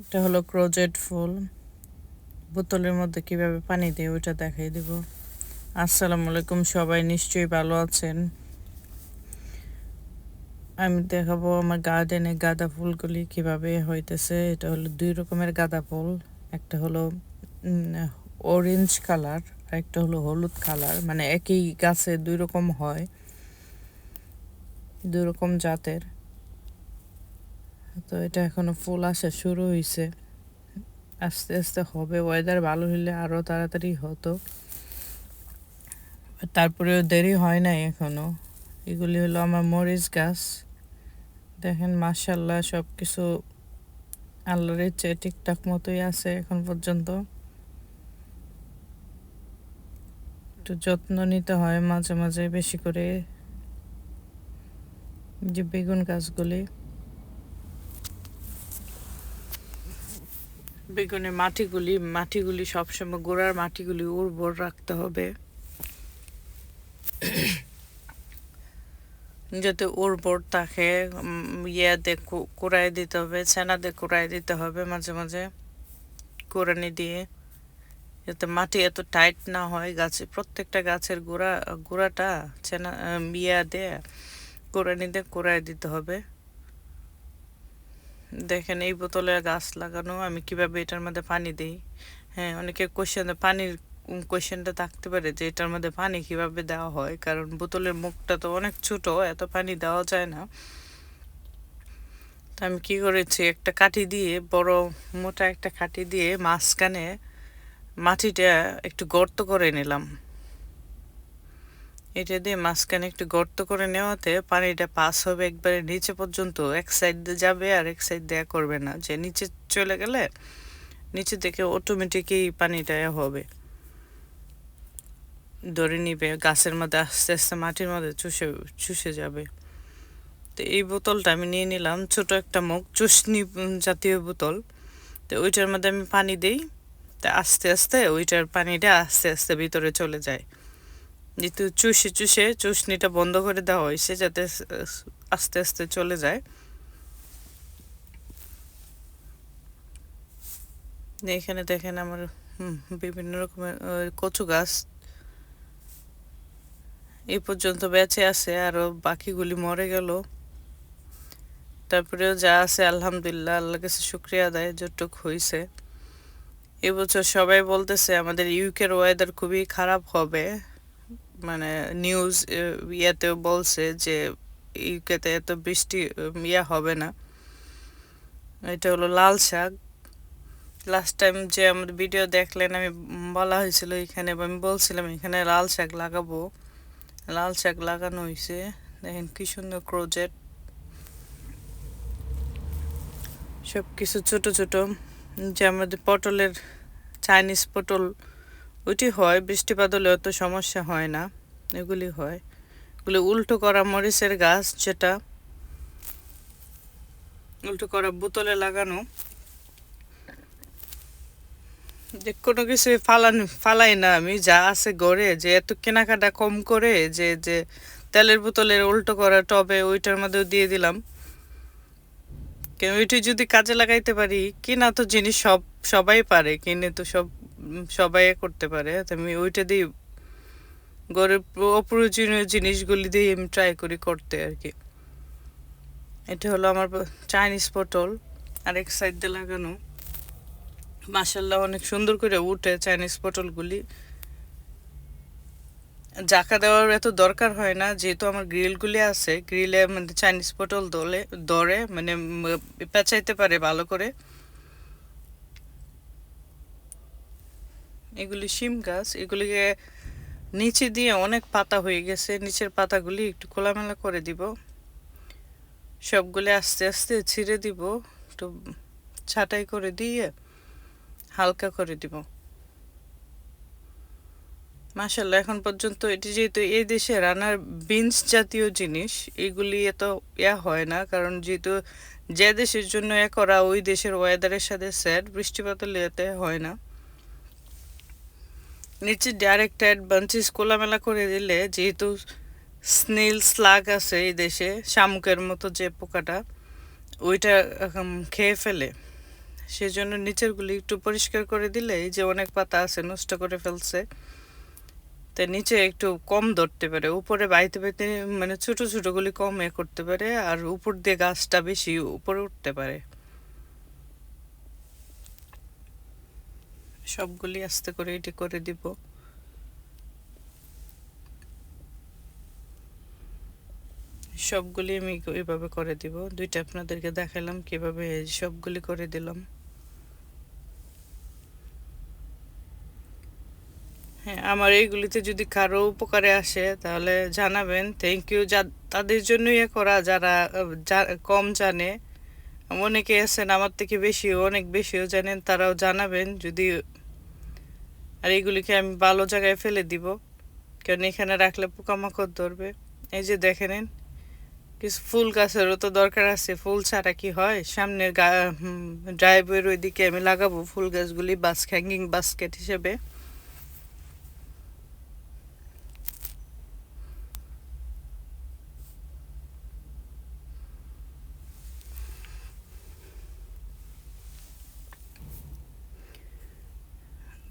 এটা হলো ক্রোজেট ফুল। বোতলের মধ্যে কীভাবে পানি দিয়ে ওইটা দেখাই দিব। আসসালামু আলাইকুম, সবাই নিশ্চয়ই ভালো আছেন? আমি দেখাবো আমার গার্ডেনে গাঁদা ফুলগুলি কীভাবে হইতেছে। এটা হলো দুই রকমের গাঁদা ফুল। একটা হলো অরেঞ্জ কালার আর একটা হলো হলুদ কালার মানে একই গাছে দুই রকম হয়, দুই রকম জাতের। তো এটা এখনও ফুল আসা শুরু হয়েছে আস্তে আস্তে হবে ওয়েদার ভালো হলে আরও তাড়াতাড়ি হতো। তারপরেও দেরি হয় নাই এখনও। এগুলি হলো আমার মরিচ গাছ। দেখেন মার্শাল্লাহ সব কিছু আল্লাহর ইচ্ছে ঠিকঠাক মতোই আছে এখন পর্যন্ত। একটু যত্ন নিতে হয় মাঝে মাঝে বেশি করে। যে বেগুন গাছগুলি। বেগুনের মাটিগুলি মাটিগুলি সবসময় গোড়ার মাটিগুলি উর্বর রাখতে হবে। যাতে উর্বর থাকে ইয়ে দিয়ে কুড়াই দিতে হবে, ছানা দিয়ে কুড়াই দিতে হবে মাঝে মাঝে কোরআনি দিয়ে। যাতে মাটি এত টাইট না হয়, গাছে, প্রত্যেকটা গাছের গোড়া, গোড়াটা, ছানা ইয়া দিয়ে কোরআনি দিয়ে কুড়াই দিতে হবে। দেখেন, এই বোতলে গাছ লাগানো, আমি কীভাবে এটার মধ্যে পানি দিই? হ্যাঁ অনেকে কোশ্চেন পানির কোয়েশ্চেনটা থাকতে পারে যে এটার মধ্যে পানি কীভাবে দেওয়া হয়? কারণ বোতলের মুখটা তো অনেক ছোট, এত পানি দেওয়া যায় না। তো আমি কি করেছি, একটা কাঠি দিয়ে, বড় মোটা একটা কাঠি দিয়ে মাঝখানে মাটিটা একটু গর্ত করে নিলাম। এটা দিয়ে মাঝখানে একটু গর্ত করে নেওয়াতে পানিটা পাস হবে একবারে নিচে পর্যন্ত। এক সাইড দিয়ে যাবে আর এক সাইড দেয়া করবে না। যে নিচে চলে গেলে নিচে থেকে অটোমেটিকই পানিটা হবে। ধরে নিবে, গাছের মধ্যে আস্তে আস্তে মাটির মধ্যে চুষে চুষে যাবে। তো এই বোতলটা আমি নিয়ে নিলাম, ছোট একটা মুখ, চুষনি জাতীয় বোতল। তো ওইটার মধ্যে আমি পানি দিই। তা আস্তে আস্তে ওইটার পানিটা আস্তে আস্তে ভিতরে চলে যায়। যেহেতু চুষে চুষে চুষনিটা বন্ধ করে দেওয়া হয়েছে যাতে আস্তে আস্তে চলে যায়। এখানে দেখেন আমার বিভিন্ন রকমের কচু গাছ। এই পর্যন্ত বেঁচে আছে আরও বাকিগুলি মরে গেল। তারপরেও যা আছে, আলহামদুলিল্লাহ আল্লাহ কাছে শুক্রিয়া দেয় যতটুক হয়েছে এবছর সবাই বলতেছে, আমাদের ইউকের ওয়েদার খুবই খারাপ হবে। মানে নিউজ ইয়েতেও বলছে যে ইউকেতে এত বৃষ্টি ইয়া হবে না। এটা হলো লাল শাক। লাস্ট টাইম যে আমাদের ভিডিও দেখলেন, আমি বলা হয়েছিল এখানে আমি বলছিলাম এখানে লাল শাক লাগাবো। লাল শাক লাগানো হয়েছে। দেখেন কি সুন্দর ক্রোজেট সব কিছু ছোট ছোট। যে আমাদের পটলের চাইনিজ পটল ওইটি হয়, বৃষ্টিপাত হলে অত সমস্যা হয় না, এগুলি হয়। এগুলি উল্টো করা মরিচের গাছ যেটা, উল্টো করা বোতলে লাগানো। যে কোনো কিছু ফালান, ফালাই না আমি, যা আছে গড়ে, যে এত কেনাকাটা কম করে, যে যে তেলের বোতলের উল্টো করা টবে ওইটার মধ্যেও দিয়ে দিলাম। কেন, ওইটি যদি কাজে লাগাইতে পারি, কিনা তো জিনিস সব, সবাই পারে, কিনে তো সব সবাই করতে পারে। আমি ওইটা দিয়ে গড়ের অপ্রয়োজনীয় জিনিসগুলি দিয়ে আমি ট্রাই করি করতে আর কি এটা হলো আমার চাইনিজ পটল আরেক সাইড দিয়ে লাগানো। মাসাল্লাহ অনেক সুন্দর করে উঠে চাইনিজ পটলগুলি। জাকা দেওয়ার এত দরকার হয় না, যেহেতু আমার গ্রিলগুলি আছে, গ্রিলে মানে চাইনিজ পটল দলে দরে মানে পেঁচাইতে পারে ভালো করে। এগুলি শিম গাছ, এগুলিকে নিচে দিয়ে অনেক পাতা হয়ে গেছে। নিচের পাতাগুলি একটু খোলামেলা করে দিব। সবগুলি আস্তে আস্তে ছিঁড়ে দিব। একটু ছাটাই করে দিয়ে হালকা করে দিব। মাসাল্লাহ এখন পর্যন্ত এটি যেহেতু এই দেশে রান্নার বিনস জাতীয় জিনিস, এগুলি এত ইয়া হয় না। কারণ যেহেতু যে দেশের জন্য এ করা, ওই দেশের ওয়েদারের সাথে স্যার বৃষ্টিপাত হয় না। নিচে ডাইরেক্ট বাঞ্চিস কোলামেলা করে দিলে যেহেতু স্নেল স্লাগ আছে এই দেশে, শামুকের মতো যে পোকাটা, ওইটা খেয়ে ফেলে। সেজন্য নিচেরগুলি একটু পরিষ্কার করে দিলে এই যে অনেক পাতা আছে, নষ্ট করে ফেলছে। তো নিচে একটু কম ধরতে পারে, উপরে বাইতে বাইতে মানে ছোটো ছোটোগুলি কম এ করতে পারে, আর উপর দিয়ে গাছটা বেশি উপরে উঠতে পারে। সবগুলি আস্তে করে এটি করে দিব। সবগুলি আমি এভাবে করে দিব। দুইটা আপনাদেরকে দেখালাম কীভাবে সবগুলি করে দিলাম। হ্যাঁ আমার এইগুলিতে যদি কারও উপকারে আসে তাহলে জানাবেন। থ্যাংক ইউ যা, তাদের জন্যই করা। যারা কম জানে, অনেকে আছেন, আমার থেকে বেশিও, অনেক বেশিও জানেন, তারাও জানাবেন। যদি আর এগুলিকে আমি ভালো জায়গায় ফেলে দিব। কারণ এখানে রাখলে পোকামাকড় ধরবে। এই যে দেখে নিন কিছু ফুল গাছেরও তো দরকার আছে। ফুল ছাড়া কি হয়? সামনের গা ড্রাইভের ওইদিকে আমি লাগাবো ফুল গাছগুলি, বাস হ্যাঙ্গিং বাস্কেট হিসেবে।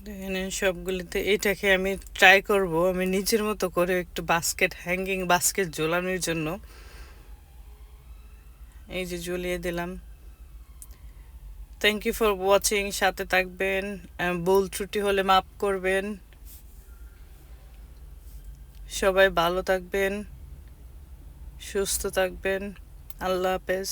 এই সবগুলিতে এটাকে আমি ট্রাই করব। আমি নিজের মতো করে একটু বাস্কেট হ্যাঙ্গিং বাস্কেট ঝোলানোর জন্য। এই যে ঝুলিয়ে দিলাম। থ্যাংক ইউ ফর ওয়াচিং সাথে থাকবেন। ভুল ত্রুটি হলে মাফ করবেন। সবাই ভালো থাকবেন। সুস্থ থাকবেন। আল্লাহ হাফেজ।